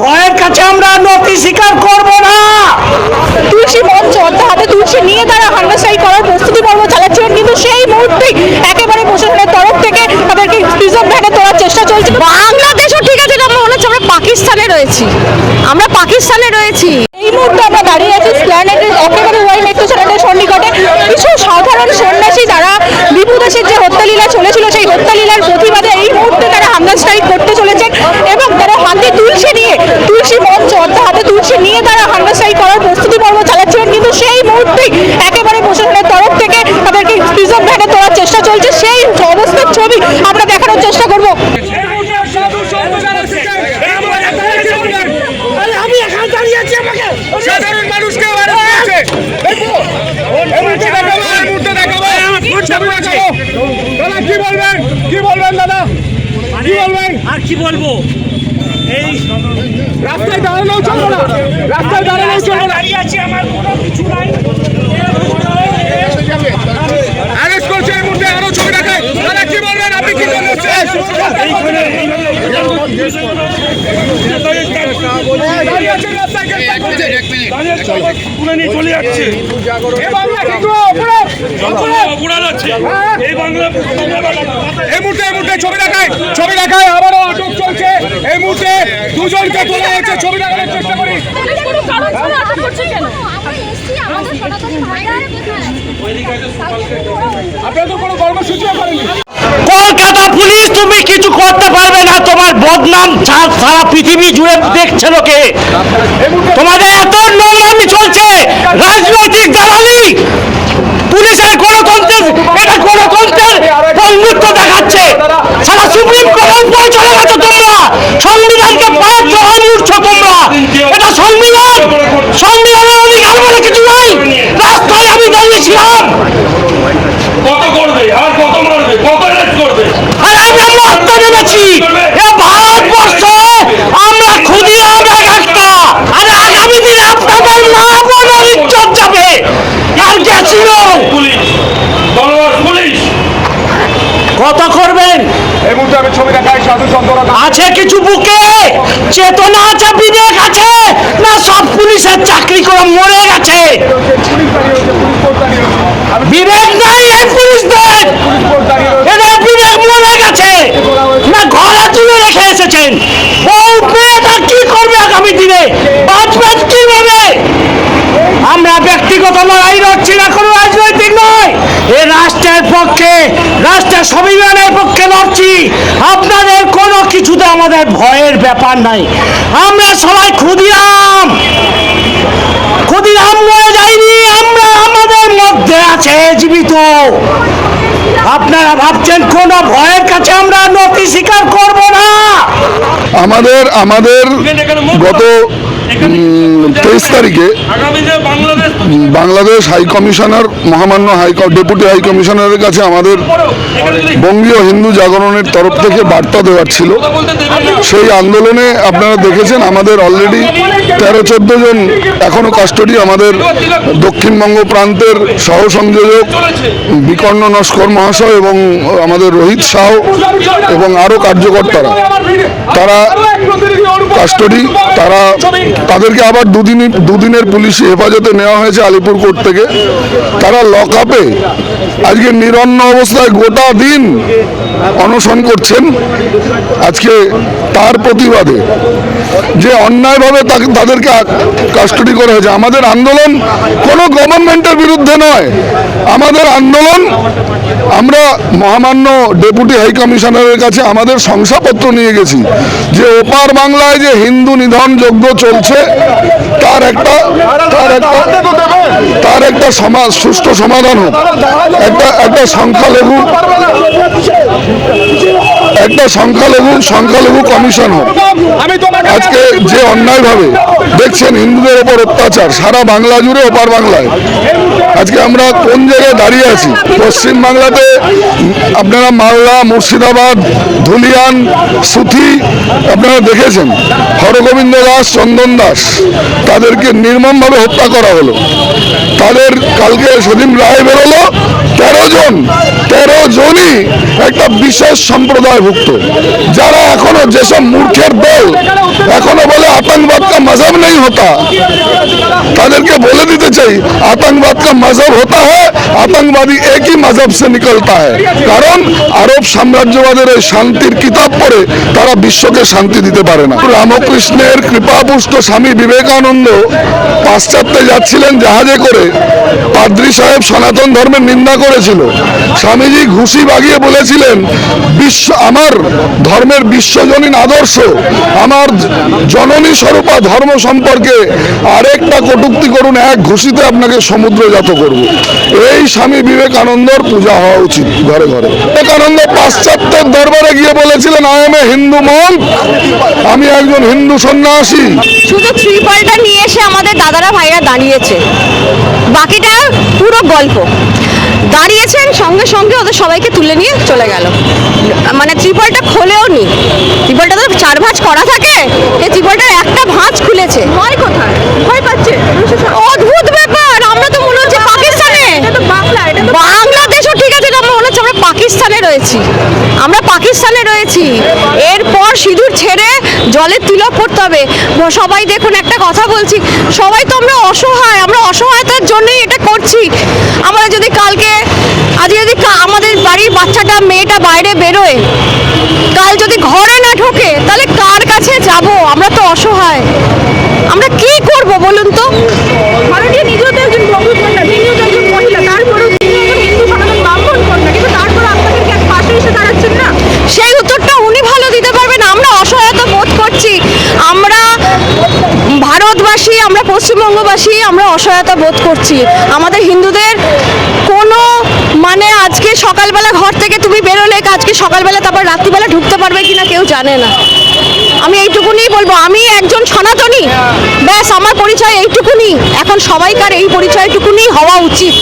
ভয়ের কাছে আমরা নতি স্বীকার করব না। তুলসী মঞ্চ অর্থাৎ হাতে তুলসী নিয়ে তারা হান্নাসাই করার প্রস্তুতি পর্ব চালাচ্ছিলেন কিন্তু সেই মুহূর্তেই একেবারে প্রশাসনের তরফ থেকে তাদেরকে প্রিজন ভ্যানে তোলার চেষ্টা চলছে বাংলাদেশও ঠিক আছে আমরা মনে হচ্ছে আমরা পাকিস্তানে রয়েছি। আমরা পাকিস্তানে রয়েছি। এই মুহূর্তে আমরা দাঁড়িয়ে আছি স্প্ল্যানেটের একেবারে রয়্যাল মেট্রো স্টেশনের সন্নিকটে কিছু সাধারণ সন্ন্যাসী তারা বিভূদেশের যে হত্যালীলা চলেছিল সেই হত্যালীলার প্রতিবাদে এই মুহূর্তে তারা হামলা স্ট্রাইক করতে চলেছেন এবং তারা হাতে তুলসী নিয়ে তুলসী মঞ্চ অর্থাৎ হাতে তুলসী নিয়ে তারা হামলা স্ট্রাইক করার প্রস্তুতি পর্ব চালাচ্ছিলেন কিন্তু সেই মুহূর্তেই একেবারে প্রশাসনের তরফ থেকে তাদেরকে প্রিজন ভ্যানে তোলার চেষ্টা চলছে সেই অবস্থার ছবি আমরা দেখানোর চেষ্টা করব আমি এখানে দাঁড়িয়ে আছি আমাকে সাধারণ মানুষকে অ্যারেস্ট করেছে দেখো এই মুহূর্তে দেখাবো এই মুহূর্তে দেখাবো ছবি দেখাবো দাদা কি বলবেন? কি বলবেন দাদা? কি বলবেন? আর কি বলব? এই রাস্তায় দাঁড়ানো চলবো না। রাস্তায় দাঁড়ানো চলবো না। দাঁড়িয়ে আছি আমার কোনো কিছু নাই। অ্যারেস্ট করছে এই মুহূর্তে আরও ছবি দেখায় দাদা কি বলবেন? আপনি কি বলবেন? চলে যাচ্ছে এ বাংলা হিন্দু অপরাধ অপরাধ আছে এই বাংলা এই মুহূর্তে এই মুহূর্তে ছবি দেখায় ছবি দেখায় আবারও আটক চলছে। এই মুহূর্তে দুজনকে তোলা হয়েছে ছবি দেখানোর চেষ্টা করি। আপনারা তো কোনো কর্মসূচিও করেননি। কলকাতা পুলিশ তুমি কিছু করতে পারবে না। তোমার বদনাম সারা পৃথিবী জুড়ে দেখছে লোকে। তোমাদের এত নোংরামি চলছে রাজনৈতিক দালালি পুলিশের গণতন্ত্রের এটা গণতন্ত্রের বন্ধুত্ব দেখাচ্ছে সারা সুপ্রিম কোর্ট পৌঁছানো গেছে তোমরা সংবিধানকে পাঁচ জবান উঠছো তোমরা এটা সংবিধান সংবিধানের অধিকার বলে কিছু নাই রাস্তায় আমি দাঁড়িয়েছিলাম কত করবে আর কত মারবে কত অ্যারেস্ট করবে আর আমরা মরতে নেমেছি এ ভারতবর্ষ আমরা ক্ষুদিরাম এক একটা আর আগামী দিনে আপনাদের মা বোনের ইজ্জত যাবে আর গেছিল পুলিশ দলবার পুলিশ কত করবেন এই মুহূর্তে আমি ছবি দেখাই সাধু সন্তরা আছে কিছু বুকে? চেতনা আছে বিবেক আছে। না সব পুলিশের চাকরি করে মরে গেছে। বিবেক নাই এই পুলিশদের এদের বিবেক মরে গেছে। না ঘরে তুলে রেখে এসেছেন। বউ মেয়েটা কি করবে আগামী দিনে? বাঁচবেন কীভাবে? আমরা ব্যক্তিগত লড়াই লড়ছি না কোনো রাজনৈতিক নয়। এ রাষ্ট্রের পক্ষে রাষ্ট্রের সংবিধানের পক্ষে লড়ছি। কিছুতে আমাদের ভয়ের ব্যাপার নাই। আমরা সবাই ক্ষুদিরাম। ক্ষুদিরাম মরে যাইনি আমরা আমাদের মধ্যে আছে জীবিত। আপনারা ভাবছেন কোন ভয়ের কাছে আমরা নতি স্বীকার করব না? আমাদের আমাদের গত তেইশ তারিখে বাংলাদেশ হাই কমিশনার, মহামান্য হাই ডেপুটি হাই কমিশনারের কাছে আমাদের বঙ্গীয় হিন্দু জাগরণের তরফ থেকে বার্তা দেওয়ার ছিল। সেই আন্দোলনে আপনারা দেখেছেন আমাদের অলরেডি তেরো, চোদ্দ জন এখনও কাস্টডি আমাদের দক্ষিণবঙ্গ প্রান্তের সহ সংযোজক বিকর্ণ নস্কর মহাশয় এবং আমাদের রোহিত শাহ এবং আরও কার্যকর্তারা। তারা কাস্টডি তারা তাদেরকে আবার দুদিন দুদিনের পুলিশি হেফাজতে নেওয়া হয়েছে আলিপুর কোর্ট থেকে। তারা লক আপে আজকে নিরন্ন অবস্থায় গোটা দিন অনশন করছেন। আজকে তার প্রতিবাদে যে অন্যায়ভাবে তাদেরকে কাস্টডি করা হয়েছে। আমাদের আন্দোলন কোনো গভর্নমেন্টের বিরুদ্ধে নয়। আমাদের আন্দোলন আমরা মহামান্য ডেপুটি হাই কমিশনারের কাছে আমাদের শংসাপত্র নিয়ে গেছি যে ওপার বাংলায় যে হিন্দু নিধন যজ্ঞ চলছে, তার একটা তার একটা তার একটা সমাজ সুষ্ঠু সমাধান হোক। একটা একটা সংখ্যালঘু একটা সংখ্যালঘু সংখ্যালঘু কমিশন হোক। আজকে যে অন্যায়ভাবে দেখছেন হিন্দুদের ওপর অত্যাচার সারা বাংলা জুড়ে ওপার বাংলায়। আজকে আমরা কোন জায়গায় দাঁড়িয়ে আছি? পশ্চিম বাংলাতে আপনারা মালদা মুর্শিদাবাদ ধুলিয়ান সুথি আপনারা দেখেছেন হরগোবিন্দ দাস চন্দন দাস তাদেরকে নির্মমভাবে হত্যা করা হলো। তাদের কালকে সেদিন রায় বেরোলো তেরো জন তেরো জনই একটা বিশেষ সম্প্রদায়ভুক্ত যারা এখনও যেসব মূর্খের দল কা মজহব নেই হতা। তাদেরকে বলে দিতে চাই আতঙ্কবাদ কা মজহব হতা হ্যায়, আতঙ্কবাদী একই মজহব সে নিকলতা হ্যায়। কারণ আরব সাম্রাজ্যবাদের এই শান্তির কিতাব পড়ে তারা বিশ্বকে শান্তি দিতে পারে না। রামকৃষ্ণের কৃপাপুষ্ট স্বামী বিবেকানন্দ পাশ্চাত্যে যাচ্ছিলেন জাহাজে করে। পাদ্রী সাহেব সনাতন ধর্মের নিন্দা করেছিল। স্বামীজি ঘুষি বাগিয়ে বলেছিলেন, বিশ্ব, আমার ধর্মের বিশ্বজনীন আদর্শ, আমার জননী স্বরূপা ধর্ম সম্পর্কে আরেকটা কটূক্তি করুন, এক ঘুষিতে আপনাকে সমুদ্রজাত করব। এই স্বামী বিবেকানন্দর পূজা হওয়া উচিত ঘরে ঘরে। বিবেকানন্দ পাশ্চাত্যের দরবারে গিয়ে বলেছিলেন আই এম এ হিন্দু মন আমি একজন হিন্দু সন্ন্যাসী। শুধু ত্রিপলটা নিয়ে এসে আমাদের দাদারা ভাইরা দাঁড়িয়েছে। বাকিটা পুরো গল্প। দাঁড়িয়েছেন, সঙ্গে সঙ্গে ওদের সবাইকে তুলে নিয়ে চলে গেল। মানে ত্রিপলটা খোলেও নি ত্রিপলটা তো চার ভাঁজ করা থাকে, এই ত্রিপলটার ভাঁজ ভয় কোথায়? ভয় পাচ্ছে। অদ্ভুত ব্যাপার। আমরা তো মনে হচ্ছে পাকিস্তানে। বাংলাদেশও ঠিক আছে এটা মনে হচ্ছে আমরা পাকিস্তানে রয়েছি। আমরা পাকিস্তানে রয়েছি। এরপর সিঁদুর ছেড়ে জলের তিলক করতে হবে। সবাই দেখুন একটা কথা বলছি। সবাই তো আমরা অসহায় আমরা অসহায়তার জন্যই এটা করছি। আমরা যদি কালকে আজ যদি আমাদের বাড়ির বাচ্চাটা মেয়েটা বাইরে বেরোয় কাল যদি ঘরে না ঢোকে তাহলে কার কাছে যাব আমরা তো অসহায়। আমরা কি করব বলুন তো? ভারতীয় নিজেও তো একজন প্রভু তিনিও তো একজন মহিলা তারপরেও তিনি একজন হিন্দু সনাতন ব্রাহ্মণ কন্যা কিন্তু তারপরে আপনাদেরকে এক পাশে এসে দাঁড়াচ্ছেন না? সেই উত্তরটা উনি ভালো দিতে পারবেন আমরা অসহায়তা বোধ করছি। আমরা ভারতবাসী আমরা পশ্চিমবঙ্গবাসী আমরা অসহায়তা বোধ করছি। আমাদের হিন্দুদের কোনো মানে আজকে সকালবেলা ঘর থেকে তুমি বেরোলে আজকে সকালবেলা তারপর রাত্রিবেলা ঢুকতে পারবে কিনা কেউ জানে না। আমি এইটুকুনি বলব, আমি একজন সনাতনী। ব্যাস, আমার পরিচয় এইটুকুনি। এখন সবাইকার এই পরিচয়টুকুনি হওয়া উচিত।